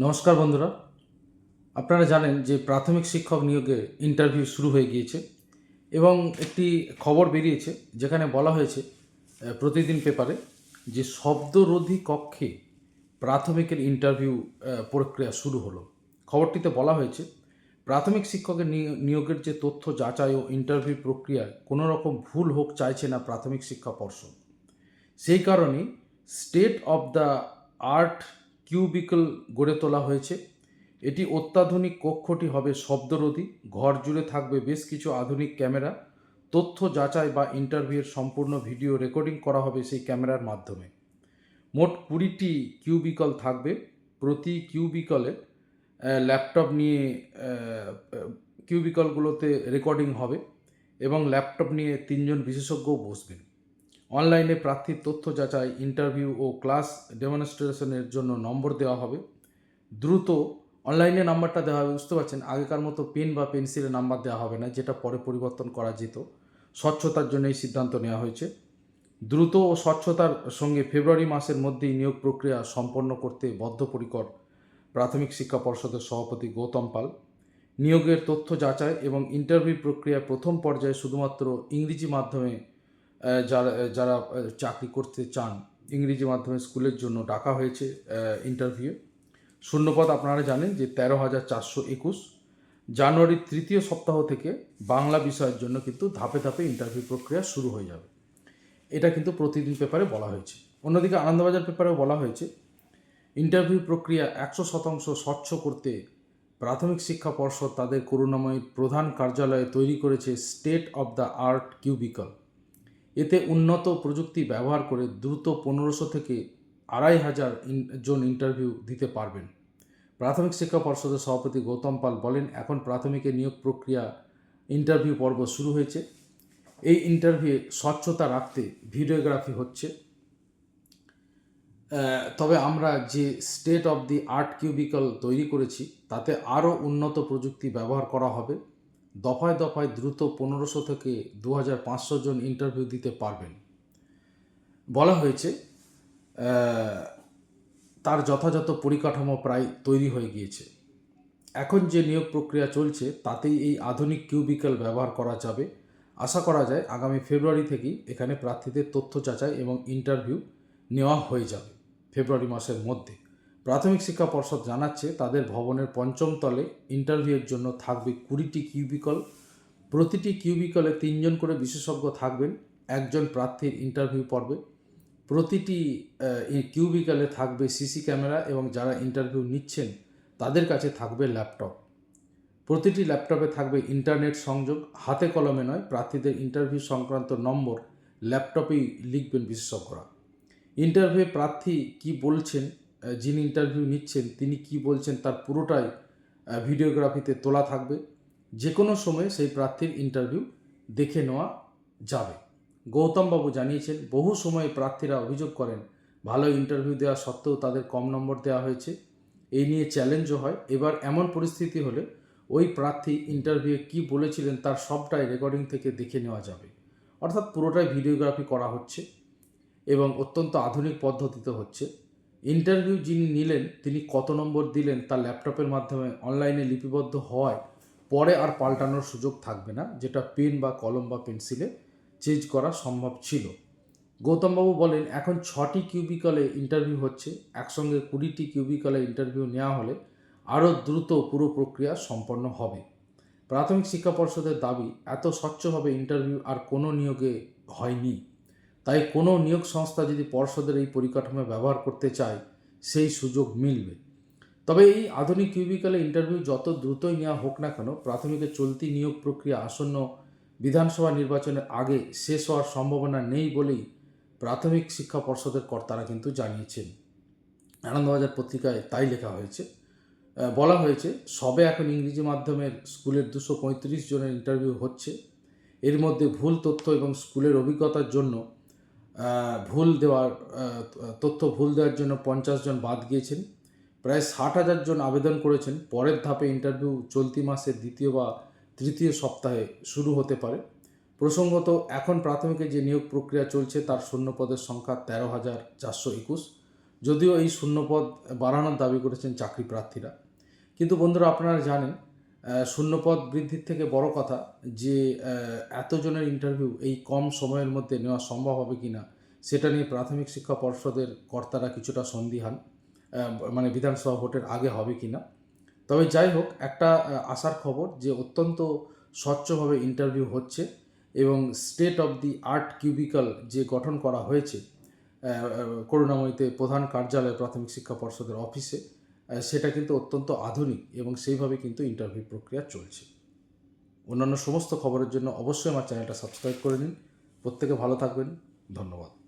নমস্কার বন্ধুরা। আপনারা জানেন যে প্রাথমিক শিক্ষক নিয়োগে ইন্টারভিউ শুরু হয়ে গিয়েছে এবং একটি খবর বেরিয়েছে যেখানে বলা হয়েছে প্রতিদিন পেপারে যে শব্দরোধী কক্ষে প্রাথমিকের ইন্টারভিউ প্রক্রিয়া শুরু হলো। খবরটিতে বলা হয়েছে, প্রাথমিক শিক্ষকের নিয়- নিয়োগের যে তথ্য যাচাই ও ইন্টারভিউ প্রক্রিয়ায় কোনো রকম ভুল হোক চাইছে না প্রাথমিক শিক্ষা পর্ষদ। সেই কারণে state of the art cubicle গড়ে তোলা হয়েছে। এটি অত্যাধুনিক কক্ষটি হবে শব্দরোধী ঘর জুড়ে থাকবে বেশ কিছু আধুনিক ক্যামেরা। তথ্য যাচাই বা ইন্টারভিউয়ের সম্পূর্ণ ভিডিও রেকর্ডিং করা হবে সেই ক্যামেরার মাধ্যমে। মোট কুড়িটি কিউবিকল থাকবে। প্রতি কিউবিকলে ল্যাপটপ নিয়ে কিউবিকলগুলোতে রেকর্ডিং হবে এবং ল্যাপটপ নিয়ে তিনজন বিশেষজ্ঞও বসবেন। অনলাইনে প্রার্থীর তথ্য যাচাই, ইন্টারভিউ ও ক্লাস ডেমনস্ট্রেশনের জন্য নম্বর দেওয়া হবে। দ্রুত অনলাইনে নাম্বারটা দেওয়া হবে। বুঝতে পারছেন? আগেকার মতো পেন বা পেন্সিলের নাম্বার দেওয়া হবে না, যেটা পরে পরিবর্তন করা যেত। স্বচ্ছতার জন্য এই সিদ্ধান্ত নেওয়া হয়েছে। দ্রুত ও স্বচ্ছতার সঙ্গে ফেব্রুয়ারি মাসের মধ্যেই নিয়োগ প্রক্রিয়া সম্পন্ন করতে বদ্ধপরিকর প্রাথমিক শিক্ষা পর্ষদের সভাপতি গৌতম পাল। নিয়োগের তথ্য যাচাই এবং ইন্টারভিউ প্রক্রিয়ার প্রথম পর্যায়ে শুধুমাত্র ইংরেজি মাধ্যমে যারা যারা চাকরি করতে চান, ইংরেজি মাধ্যমে স্কুলের জন্য ডাকা হয়েছে ইন্টারভিউ শূন্যপদ আপনারা জানেন যে তেরো হাজার চারশো একুশ জানুয়ারির তৃতীয় সপ্তাহ থেকে বাংলা বিষয়ের জন্য কিন্তু ধাপে ধাপে ইন্টারভিউ প্রক্রিয়া শুরু হয়ে যাবে। এটা কিন্তু প্রতিদিন পেপারে বলা হয়েছে। অন্যদিকে আনন্দবাজার পেপারেও বলা হয়েছে ইন্টারভিউ প্রক্রিয়া একশো শতাংশ স্বচ্ছ করতে প্রাথমিক শিক্ষা পর্ষদ তাদের করুণাময় প্রধান কার্যালয়ে তৈরি করেছে state of the art cubicle এতে উন্নত প্রযুক্তি ব্যবহার করে দ্রুত পনেরোশো থেকে আড়াই হাজার জন ইন্টারভিউ দিতে পারবেন। প্রাথমিক শিক্ষা পর্ষদের সভাপতি গৌতম পাল বলেন, এখন প্রাথমিকের নিয়োগ প্রক্রিয়া ইন্টারভিউ পর্ব শুরু হয়েছে। এই ইন্টারভিউ স্বচ্ছতা রাখতে ভিডিওগ্রাফি হচ্ছে। তবে আমরা যে state of the art cubicle তৈরি করেছি, তাতে আরও উন্নত প্রযুক্তি ব্যবহার করা হবে। দফায় দফায় দ্রুত পনেরোশো থেকে দু হাজার পাঁচশো জন ইন্টারভিউ দিতে পারবেন। বলা হয়েছে তার যথাযথ পরিকাঠামো প্রায় তৈরি হয়ে গিয়েছে। এখন যে নিয়োগ প্রক্রিয়া চলছে, তাতেই এই আধুনিক কিউবিক্যাল ব্যবহার করা যাবে। আশা করা যায়, আগামী ফেব্রুয়ারি থেকেই এখানে প্রার্থীদের তথ্য যাচাই এবং ইন্টারভিউ নেওয়া হয়ে যাবে, ফেব্রুয়ারি মাসের মধ্যে। প্রাথমিক শিক্ষা পর্ষদ জানাচ্ছে তাদের ভবনের পঞ্চম তলে ইন্টারভিউয়ের জন্য থাকবে কুড়িটি কিউবিকল প্রতিটি কিউবিকলে তিনজন করে বিশেষজ্ঞ থাকবেন, একজন প্রার্থীর ইন্টারভিউ পর্বে। প্রতিটি কিউবিকলে থাকবে সিসি ক্যামেরা এবং যারা ইন্টারভিউ নিচ্ছেন, তাদের কাছে থাকবে ল্যাপটপ প্রতিটি ল্যাপটপে থাকবে ইন্টারনেট সংযোগ, হাতে কলমে নয়, প্রার্থীদের ইন্টারভিউ সংক্রান্ত নম্বর ল্যাপটপেই লিখবেন বিশেষজ্ঞরা। ইন্টারভিউ প্রার্থী কি বলছেন যিনি ইন্টারভিউ নিচ্ছেন, তিনি কি বলছেন তার পুরোটাই ভিডিওগ্রাফিতে তোলা থাকবে। যে কোনো সময়ে সেই প্রার্থীর ইন্টারভিউ দেখে নেওয়া যাবে। গৌতমবাবু জানিয়েছেন, বহু সময় প্রার্থীরা অভিযোগ করেন, ভালো ইন্টারভিউ দেওয়া সত্ত্বেও তাদের কম নম্বর দেওয়া হয়েছে। এই নিয়ে চ্যালেঞ্জও হয়। এবার এমন পরিস্থিতি হলে ওই প্রার্থী ইন্টারভিউয়ে কী বলেছিলেন তার সবটাই রেকর্ডিং থেকে দেখে নেওয়া যাবে। অর্থাৎ পুরোটাই ভিডিওগ্রাফি করা হচ্ছে এবং অত্যন্ত আধুনিক পদ্ধতিতে হচ্ছে। ইন্টারভিউ যিনি নিলেন, তিনি কত নম্বর দিলেন তার ল্যাপটপের মাধ্যমে অনলাইনে লিপিবদ্ধ হওয়ায় পরে আর পাল্টানোর সুযোগ থাকবে না, যেটা পেন বা কলম বা পেন্সিলে চেঞ্জ করা সম্ভব ছিল। গৌতমবাবু বলেন, এখন ছটি কিউবিকলে ইন্টারভিউ হচ্ছে, একসঙ্গে কুড়িটি কিউবিকলে ইন্টারভিউ নেওয়া হলে আরও দ্রুত পুরো প্রক্রিয়া সম্পন্ন হবে। প্রাথমিক শিক্ষা পর্ষদের দাবি, এত স্বচ্ছভাবে ইন্টারভিউ আর কোনো নিয়োগে হয়নি। তাই কোনো নিয়োগ সংস্থা যদি পর্ষদের এই পরিকাঠামো ব্যবহার করতে চায়, সেই সুযোগ মিলবে। তবে এই আধুনিক কিউবিকালে ইন্টারভিউ যত দ্রুতই নেওয়া হোক না কেন প্রাথমিকের চলতি নিয়োগ প্রক্রিয়া আসন্ন বিধানসভা নির্বাচনের আগে শেষ হওয়ার সম্ভাবনা নেই বলেই প্রাথমিক শিক্ষা পর্ষদের কর্তারা কিন্তু জানিয়েছেন। আনন্দবাজার পত্রিকায় তাই লেখা হয়েছে। বলা হয়েছে, সবে এখন ইংরেজি মাধ্যমের স্কুলের দুশো পঁয়ত্রিশ জনের ইন্টারভিউ হচ্ছে। এর মধ্যে ভুল তথ্য এবং স্কুলের অভিজ্ঞতার জন্য ভুল দেওয়ার তথ্য ভুল দেওয়ার জন্য পঞ্চাশ জন বাদ গিয়েছেন। প্রায় ষাট হাজার জন আবেদন করেছেন। পরের ধাপে ইন্টারভিউ চলতি মাসের দ্বিতীয় বা তৃতীয় সপ্তাহে শুরু হতে পারে। প্রসঙ্গত, এখন প্রাথমিকে যে নিয়োগ প্রক্রিয়া চলছে, তার শূন্য পদের সংখ্যা তেরো হাজার চারশো একুশ। যদিও এই শূন্যপদ বাড়ানোর দাবি করেছেন চাকরি প্রার্থীরা। কিন্তু বন্ধুরা, আপনারা জানেন শূন্যপদ বৃদ্ধির থেকে বড় কথা যে এতজনের ইন্টারভিউ এই কম সময়ের মধ্যে নেওয়া সম্ভব হবে কি না সেটা নিয়ে প্রাথমিক শিক্ষা পর্ষদের কর্তারা কিছুটা সন্দিহান মানে বিধানসভা ভোটের আগে হবে কি না তবে যাই হোক, একটা আশার খবর যে, অত্যন্ত স্বচ্ছভাবে ইন্টারভিউ হচ্ছে এবং state of the art cubicle যে গঠন করা হয়েছে করুণাময়ীতে প্রধান কার্যালয় প্রাথমিক শিক্ষা পর্ষদের অফিসে সেটা কিন্তু অত্যন্ত আধুনিক এবং সেইভাবে কিন্তু ইন্টারভিউ প্রক্রিয়া চলছে। অন্যান্য সমস্ত খবরের জন্য অবশ্যই আমার চ্যানেলটা সাবস্ক্রাইব করে নিন। প্রত্যেকে ভালো থাকবেন। ধন্যবাদ।